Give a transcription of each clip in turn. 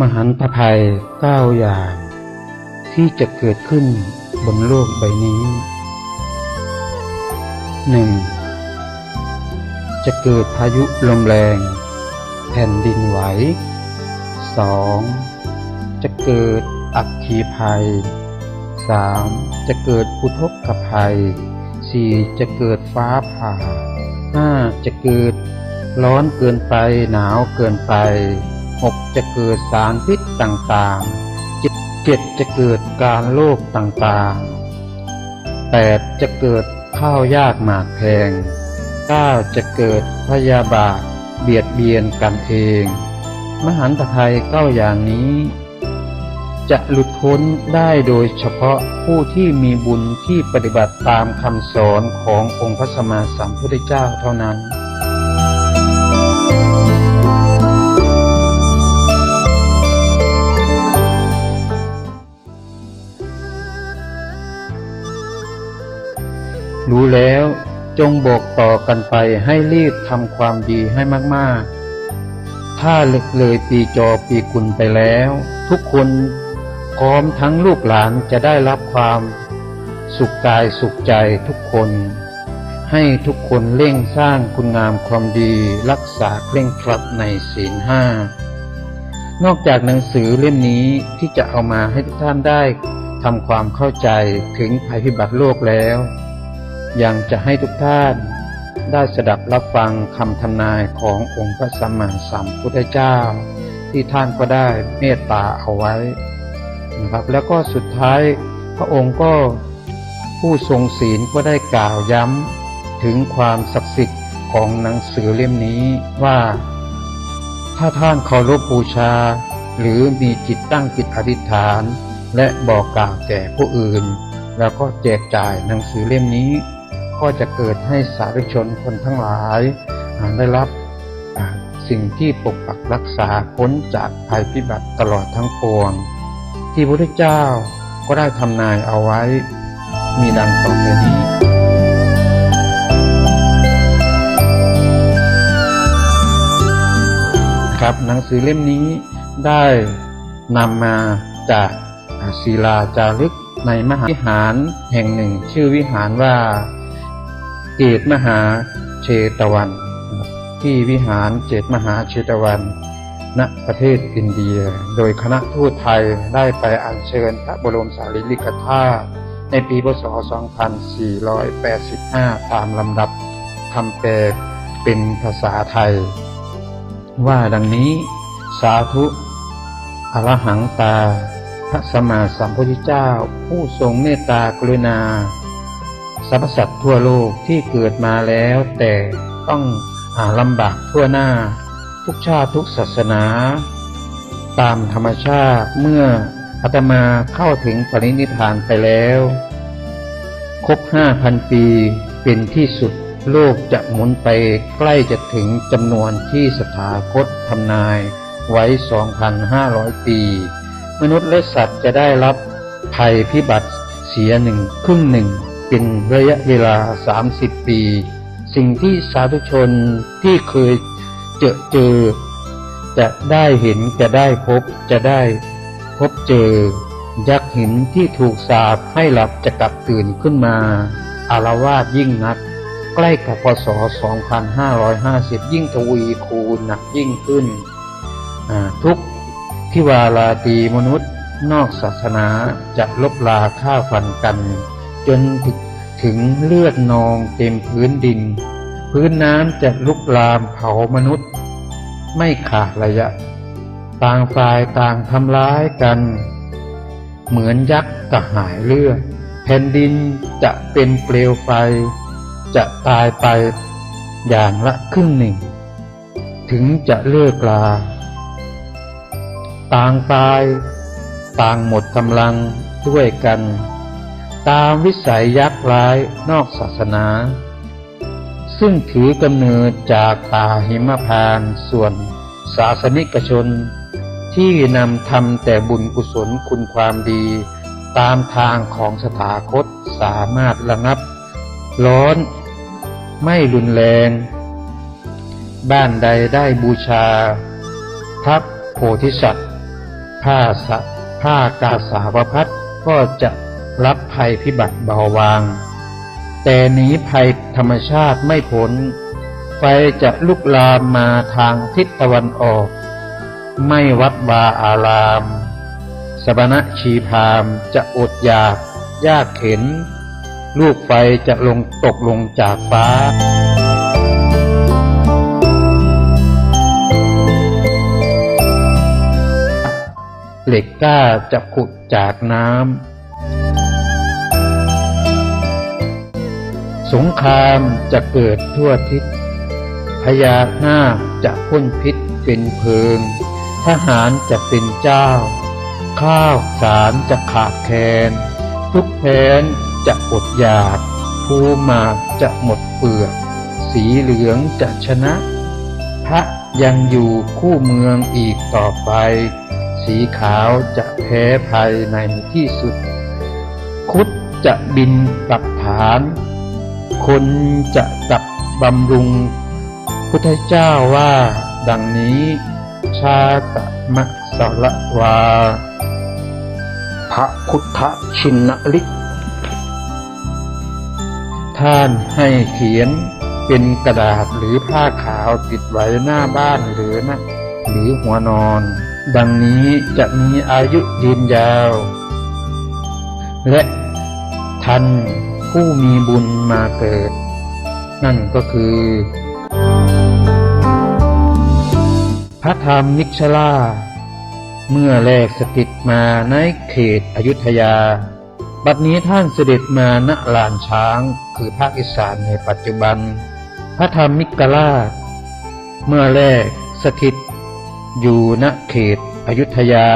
มหันตภัยเก้าอย่าง ที่จะเกิดขึ้นบนโลกใบนี้หนึ่งจะเกิดพายุลมแรง แผ่นดินไหวสองจะเกิดอัคคีภัยสามจะเกิดอุทกภัยสี่จะเกิดฟ้าผ่าห้าจะเกิดร้อนเกินไปหนาวเกินไป กจะเกิดสารพิษต่างๆเจ็ดเจ็ดจะเกิดการโรคต่างๆแปดจะเกิดข้าวยากหมากแพงเก้าจะเกิดพยาบาทเบียดเบียนกันเอง มหันตภัยเก้าอย่างนี้ จะหลุดพ้นได้โดยเฉพาะผู้ที่มีบุญที่ปฏิบัติตามคำสอนขององค์พระสัมมาสัมพุทธเจ้าเท่านั้น รู้แล้วจงบอกต่อกันไปให้รีบทำความดีให้มาก ๆ ถ้าเลึกเลยปีจอปีกุลไปแล้ว ทุกคนพร้อมทั้งลูกหลานจะได้รับความสุขกายสุขใจทุกคน ให้ทุกคนเร่งสร้างคุณงามความดีรักษาเคร่งครัดในศีลห้านอกจากหนังสือเล่มนี้ที่จะเอามาให้ทุกท่านได้ทำความเข้าใจถึงภัยพิบัติโลกแล้ว ยังจะให้ทุกท่านได้สดับรับฟังคำทำนายขององค์พระสัมมาสัมพุทธเจ้า ที่ท่านก็ได้เมตตาเอาไว้นะครับแล้วก็สุดท้ายพระองค์ก็ผู้ทรงศีลก็ได้กล่าวย้ำถึงความศักดิ์สิทธิ์ของหนังสือเล่มนี้ว่า ถ้าท่านเคารพบูชา หรือมีจิตตั้งจิตอธิษฐาน และบอกกล่าวแก่ผู้อื่น แล้วก็แจกจ่ายหนังสือเล่มนี้ ก็จะเกิดให้สาธุชนคนทั้งหลายได้รับสิ่งที่ปกปักรักษาพ้นจากภัยพิบัติตลอดทั้งปวง ที่พระพุทธเจ้าก็ได้ทำนายเอาไว้ มีดังต่อไปนี้ครับหนังสือเล่มนี้ได้นำมาจากศิลาจารึกในมหาวิหารแห่งหนึ่ง ชื่อวิหารว่า เจตมหาเชตวัน ที่วิหารเจตมหาเชตวัน ณประเทศอินเดีย โดยคณะทูตไทยได้ไปอัญเชิญพระบรมสารีริกธาตุในปีพศ 2485 ตามลำดับคำแปลเป็นภาษาไทย ว่าดังนี้สาธุอรหังตา พระสมมาสัมพุทธเจ้า ผู้ทรงเมตตากรุณา สรรพสัตว์ทั่วโลกที่เกิดมาแล้วแต่ต้องอาลำบากทั่วหน้า ทุกชาติทุกศาสนา ตามธรรมชาติเมื่ออาตมาเข้าถึงปรินิพานไปแล้ว ครบห้าพันปีเป็นที่สุดโลกจะหมุนไปใกล้จะถึงจำนวนที่สถาคตทำนายไว้ 2,500 ปี มนุษย์และสัตว์จะได้รับภัยพิบัติเสียหนึ่งครึ่งหนึ่ง เป็นระยะเวลา 30 ปี สิ่งที่สาธุชนที่เคยเจอเจอ จะได้เห็นจะได้พบจะได้พบเจอ ยักษ์หินที่ถูกสาปให้หลับจะกลับตื่นขึ้นมา อารวาสยิ่งนัก ใกล้กับพศ 2550 ยิ่งทวีคูณหนักยิ่งขึ้น ทุกที่วาลาตีมนุษย์นอกศาสนาจะลบลาฆ่าฟันกัน จนถึงเลือดนองเต็มพื้นดิน พื้นน้ำจะลุกลามเผามนุษย์ ไม่ขาดระยะ ต่างฝ่ายต่างทำร้ายกัน เหมือนยักษ์กระหายเลือดแผ่นดินจะเป็นเปลวไฟ จะตายไปอย่างละครึ่งหนึ่ง ถึงจะเลิกลา ต่างตาย ต่างหมดกำลังด้วยกัน ตามวิสัยยักษ์ร้ายนอกศาสนา ซึ่งถือกำเนิดจากป่าหิมพานส่วนศาสนิกชน ที่นำทำแต่บุญกุศลคุณความดี ตามทางของสถาคตสามารถระงับ ร้อน ไม่รุนแรง บ้านใดได้บูชาพระโพธิสัตว์ ผ้าสะผ้ากาสาวพัดก็จะ รับภัยพิบัติเบาบาง แต่หนีภัยธรรมชาติไม่พ้น ไฟจะลุกลามมาทางทิศตะวันออก ไม่วัดวาอาราม สมณชีพามจะอดอยากยากเข็น ลูกไฟจะลงตกลงจากฟ้าเหล็กกล้าจะขุดจากน้ำ สงครามจะเกิดทั่วทิศพญานาคจะพ่นพิษเป็นเพลิง ทหารจะเป็นเจ้า ข้าวสารจะขาดแคลนทุกแผนจะอดอยาก ภูมาจะหมดเปลือก สีเหลืองจะชนะ พระยังอยู่คู่เมืองอีกต่อไป สีขาวจะแพ้ภัยในที่สุด คุดจะบินกลับฐาน คนจะกับบำรุง พุทธเจ้าว่า ดังนี้ ชาตมะสละวา พระพุทธชินลิกท่านให้เขียนเป็นกระดาษหรือผ้าขาวติดไว้หน้าบ้านหรือนะหรือหัวนอน ดังนี้จะมีอายุยืนยาว และทัน ผู้มีบุญมาเกิด นั่นก็คือ พระธรรมนิชลาเมื่อแรกสถิตมาในเขตอยุธยา บัดนี้ท่านเสด็จมาณลานช้าง คือภาคอีสานในปัจจุบัน พระธรรมมิกราช เมื่อแรกสถิต อยู่ณเขตอยุธยา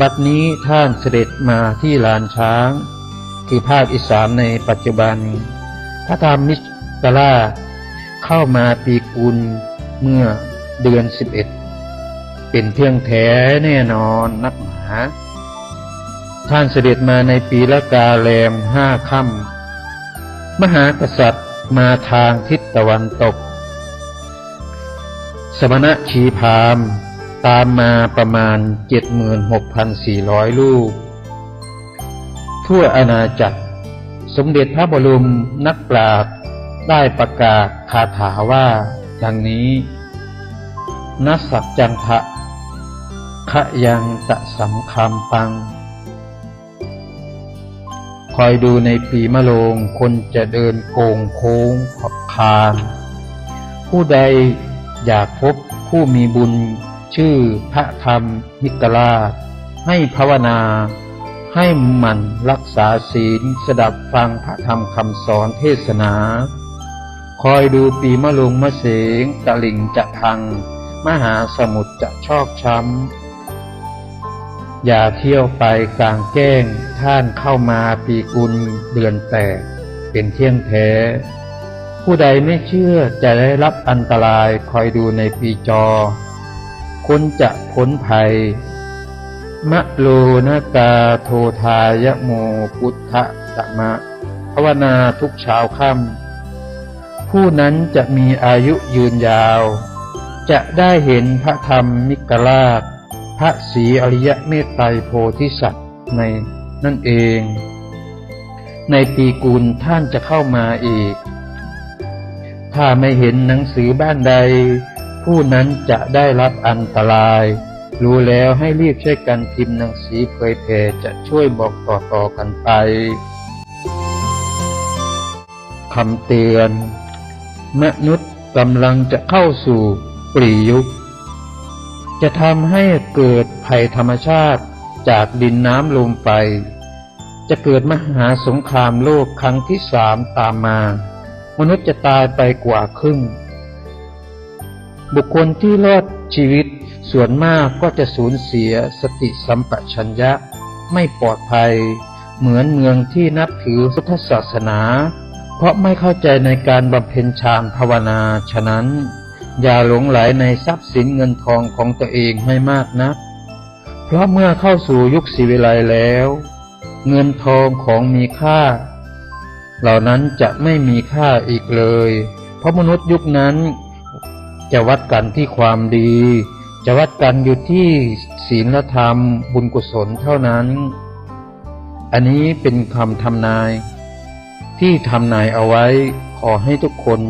บัดนี้ท่านเสด็จมาที่ลานช้าง คือภาคอีสานในปัจจุบัน พระธรรมมิกราเข้ามาปีกุลเมื่อเดือนสิบเอ็ดเป็นเที่ยงแท้แน่นอนนักหนาท่านเสด็จมาในปีละกาแรมห้าค่ำมหากษัตริย์มาทางทิศตะวันตก สมณะชีพามตามมาประมาณ 76,400 ลูก ทั่วอาณาจักร สมเด็จพระบรมนักปราชญ์ได้ประกาศคาถาว่า ดังนี้นัสสัจจันทะขะยังตะสัมคามปัง คอยดูในปีมะโรงคนจะเดินโกงโค้งขอบคาน ผู้ใดอยากพบผู้มีบุญชื่อพระธรรมมิกราชให้ภาวนา ให้มันรักษาศีลสดับฟังพระธรรมคำสอนเทศนา คอยดูปีมะลุงมะเสงตะลิงจะพัง มหาสมุทรจะชอกช้ำ อย่าเที่ยวไปกลางแก้ง ท่านเข้ามาปีกุลเดือนแปดเป็นเที่ยงแท้ ผู้ใดไม่เชื่อจะได้รับอันตรายคอยดูในปีจอ คนจะพ้นภัย มะโลนากาโททายโมพุทธะตะมะภาวนาทุกเช้าค่ำผู้นั้นจะมีอายุยืนยาว จะได้เห็นพระธรรมมิกราช พระศรีอริยะเมตไตรโพธิสัตว์ในนั่นเอง ในปีกุลท่านจะเข้ามาอีก ถ้าไม่เห็นหนังสือบ้านใด ผู้นั้นจะได้รับอันตราย รู้แล้วให้รีบช่วยกันพิมพ์หนังสือเผยแผ่จะช่วยบอกต่อๆกันไปคำเตือน มนุษย์กำลังจะเข้าสู่ปรียุค จะทำให้เกิดภัยธรรมชาติจากดินน้ำลมไฟจะเกิดมหาสงครามโลกครั้งที่สามตามมา มนุษย์จะตายไปกว่าครึ่ง บุคคลที่รอด ชีวิตส่วนมากก็จะสูญเสียสติสัมปชัญญะ ไม่ปลอดภัย เหมือนเมืองที่นับถือพุทธศาสนา เพราะไม่เข้าใจในการบำเพ็ญฌานภาวนา ฉะนั้น อย่าหลงไหลในทรัพย์สินเงินทองของตัวเองให้มากนัก เพราะเมื่อเข้าสู่ยุคศิวิไลแล้ว เงินทองของมีค่า เหล่านั้นจะไม่มีค่าอีกเลย เพราะมนุษย์ยุคนั้น จะวัดกันที่ความดี จะวัดกันอยู่ที่ศีลธรรมบุญกุศลเท่านั้น อันนี้เป็นคำทำนาย ที่ทำนายเอาไว้ขอให้ทุกคน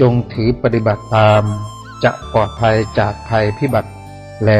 จงถือปฏิบัติตาม จะปลอดภัยจากภัยพิบัติแล